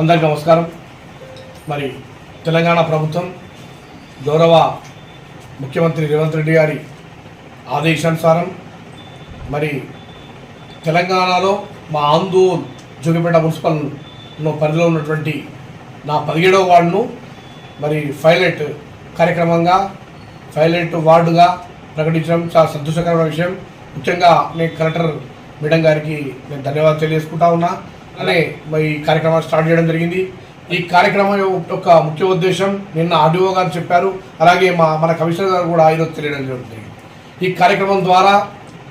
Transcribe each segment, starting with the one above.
అందరికీ నమస్కారం. మరి తెలంగాణ ప్రభుత్వం గౌరవ ముఖ్యమంత్రి రేవంత్ రెడ్డి గారి ఆదేశానుసారం మరి తెలంగాణలో మా ఆందోళ్ జోగిపేట మున్సిపల్ పరిధిలో ఉన్నటువంటి నా పదిహేడవ వార్డును మరి పైలట్ కార్యక్రమంగా పైలట్ వార్డుగా ప్రకటించడం చాలా సంతోషకరమైన విషయం. ముఖ్యంగా నేను కలెక్టర్ మేడం గారికి నేను ధన్యవాదాలు తెలియజేసుకుంటా ఉన్నా. అనే మరి ఈ కార్యక్రమాన్ని స్టార్ట్ చేయడం జరిగింది. ఈ కార్యక్రమం యొక్క ముఖ్య ఉద్దేశం నిన్న ఆర్డీఓ గారు చెప్పారు. అలాగే మా మన కమిషనర్ గారు కూడా ఈరోజు తెలియడం జరుగుతుంది. ఈ కార్యక్రమం ద్వారా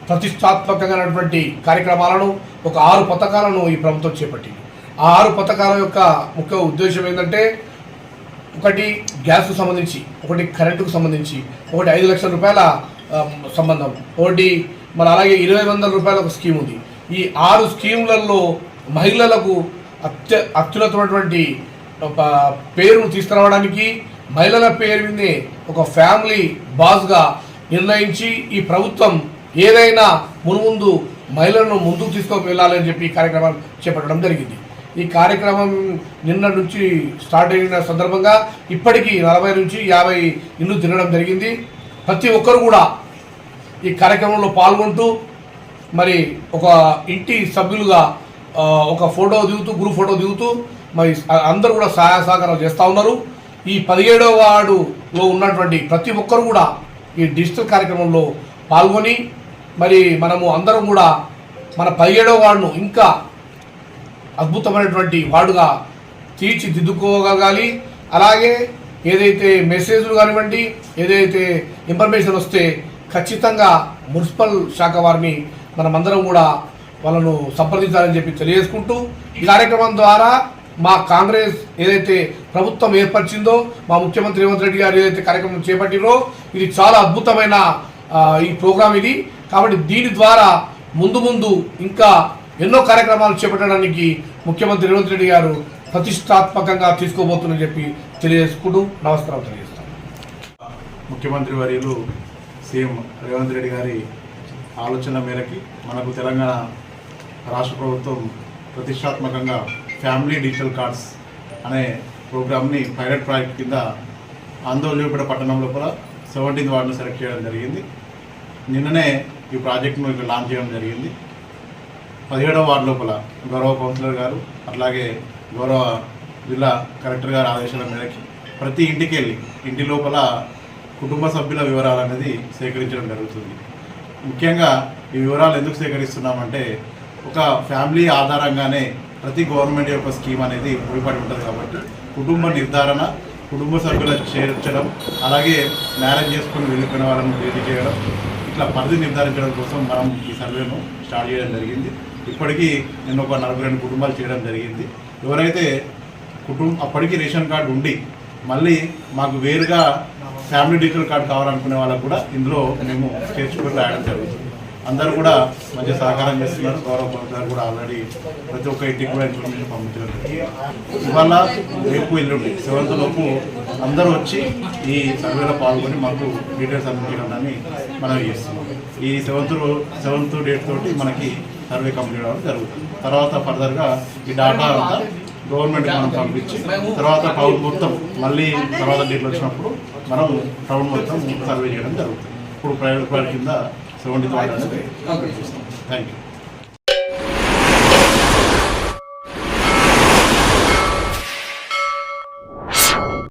ప్రతిష్టాత్మకమైనటువంటి కార్యక్రమాలను ఒక ఆరు పథకాలను ఈ ప్రభుత్వం చేపట్టింది. ఆ ఆరు పథకాల యొక్క ముఖ్య ఉద్దేశం ఏంటంటే ఒకటి గ్యాస్కు సంబంధించి ఒకటి కరెంటుకు సంబంధించి ఒకటి ఐదు లక్షల రూపాయల సంబంధం. ఒకటి మరి అలాగే ఇరవై వందల రూపాయల ఒక స్కీమ్ ఉంది. ఈ ఆరు స్కీములలో మహిళలకు అత్య అత్యున్నతమైనటువంటి ఒక పేరును తీసుకురావడానికి మహిళల పేరు మీదే ఒక ఫ్యామిలీ బాస్గా నిర్ణయించి ఈ ప్రభుత్వం ఏదైనా మునుముందు మహిళలను ముందుకు తీసుకొని వెళ్ళాలని చెప్పి ఈ కార్యక్రమాన్ని చేపట్టడం జరిగింది. ఈ కార్యక్రమం నిన్న నుంచి స్టార్ట్ అయిన సందర్భంగా ఇప్పటికీ నలభై నుంచి యాభై ఇల్లు తినడం జరిగింది. ప్రతి ఒక్కరు కూడా ఈ కార్యక్రమంలో పాల్గొంటూ మరి ఒక ఇంటి సభ్యులుగా ఒక ఫోటో దిగుతూ గ్రూప్ ఫోటో దిగుతూ మరి అందరూ కూడా సహాయ సహకారాలు చేస్తూ ఉన్నారు. ఈ పదిహేడవ వార్డులో ఉన్నటువంటి ప్రతి ఒక్కరు కూడా ఈ డిజిటల్ కార్యక్రమంలో పాల్గొని మరి మనము అందరం కూడా మన పదిహేడవ వార్డును ఇంకా అద్భుతమైనటువంటి వార్డుగా తీర్చిదిద్దుకోగలగాలి. అలాగే ఏదైతే మెసేజ్లు కానివ్వండి ఏదైతే ఇన్ఫర్మేషన్ వస్తే ఖచ్చితంగా మున్సిపల్ శాఖ వారిని మనమందరం కూడా వాళ్ళను సంప్రదించాలని చెప్పి తెలియజేసుకుంటూ ఈ కార్యక్రమం ద్వారా మా కాంగ్రెస్ ఏదైతే ప్రభుత్వం ఏర్పరిచిందో మా ముఖ్యమంత్రి రేవంత్ రెడ్డి గారు ఏదైతే కార్యక్రమం చేపట్టిరో ఇది చాలా అద్భుతమైన ఈ ప్రోగ్రాం ఇది. కాబట్టి దీని ద్వారా ముందు ముందు ఇంకా ఎన్నో కార్యక్రమాలు చేపట్టడానికి ముఖ్యమంత్రి రేవంత్ రెడ్డి గారు ప్రతిష్టాత్మకంగా తీసుకోబోతుందని చెప్పి తెలియజేసుకుంటూ నమస్కారం తెలియజేస్తాను ముఖ్యమంత్రి వర్యులు సీఎం రేవంత్ రెడ్డి గారి ఆలోచన మేరకి మనకు తెలంగాణ రాష్ట్ర ప్రభుత్వం ప్రతిష్టాత్మకంగా ఫ్యామిలీ డిజిటల్ కార్డ్స్ అనే ప్రోగ్రామ్ని పైలట్ ప్రాజెక్ట్ కింద ఆందోళనపేట పట్టణం లోపల సెవెంటీన్త్ వార్డును సెలెక్ట్ చేయడం జరిగింది. నిన్ననే ఈ ప్రాజెక్ట్ను ఇక్కడ లాంచ్ చేయడం జరిగింది. పదిహేడవ వార్డు లోపల గౌరవ కౌన్సిలర్ గారు అట్లాగే గౌరవ జిల్లా కలెక్టర్ గారి ఆదేశాల మేరకు ప్రతి ఇంటికి వెళ్ళి ఇంటి లోపల కుటుంబ సభ్యుల వివరాలు అనేది సేకరించడం జరుగుతుంది. ముఖ్యంగా ఈ వివరాలు ఎందుకు సేకరిస్తున్నామంటే ఒక ఫ్యామిలీ ఆధారంగానే ప్రతి గవర్నమెంట్ యొక్క స్కీమ్ అనేది ముడిపడి ఉంటుంది కాబట్టి కుటుంబ నిర్ధారణ కుటుంబ సభ్యుల చేర్చడం అలాగే మ్యారేజ్ చేసుకుని వెళ్ళిపోయిన వాళ్ళని భేటీ చేయడం ఇట్లా పరిధి నిర్ధారించడం కోసం మనం ఈ సర్వేను స్టార్ట్ చేయడం జరిగింది. ఇప్పటికీ నేను ఒక నలభై రెండు కుటుంబాలు చేయడం జరిగింది. ఎవరైతే కుటుంబం అప్పటికి రేషన్ కార్డు ఉండి మళ్ళీ మాకు వేరుగా ఫ్యామిలీ డిజిటల్ కార్డు కావాలనుకునే వాళ్ళకు కూడా ఇందులో మేము చేర్చుకుని రాయడం జరుగుతుంది. అందరూ కూడా మంచి సహకారం చేస్తున్నారు. గౌరవ గారు కూడా ఆల్రెడీ ప్రతి ఒక్క ఇంటికి కూడా ఇన్ఫర్మేషన్ పంపించారు ఇవాళ రేపు ఎల్లుండి సెవెంత్ లోపు అందరూ వచ్చి ఈ సర్వేలో పాల్గొని మాకు డీటెయిల్స్ అందించడాన్ని మనం చేస్తున్నాం. ఈ సెవెంత్ సెవెంత్ డేట్ తోటి మనకి సర్వే కంప్లీట్ అవ్వడం జరుగుతుంది. తర్వాత ఫర్దర్గా ఈ డేటా అంతా గవర్నమెంట్ మనం పంపించి తర్వాత టౌన్ మొత్తం మళ్ళీ తర్వాత డేట్లు వచ్చినప్పుడు మనం టౌన్ మొత్తం సర్వే చేయడం జరుగుతుంది. ఇప్పుడు ప్రైవేట్ వారి కింద సెవెంటీ థౌసండ్ థ్యాంక్ యూ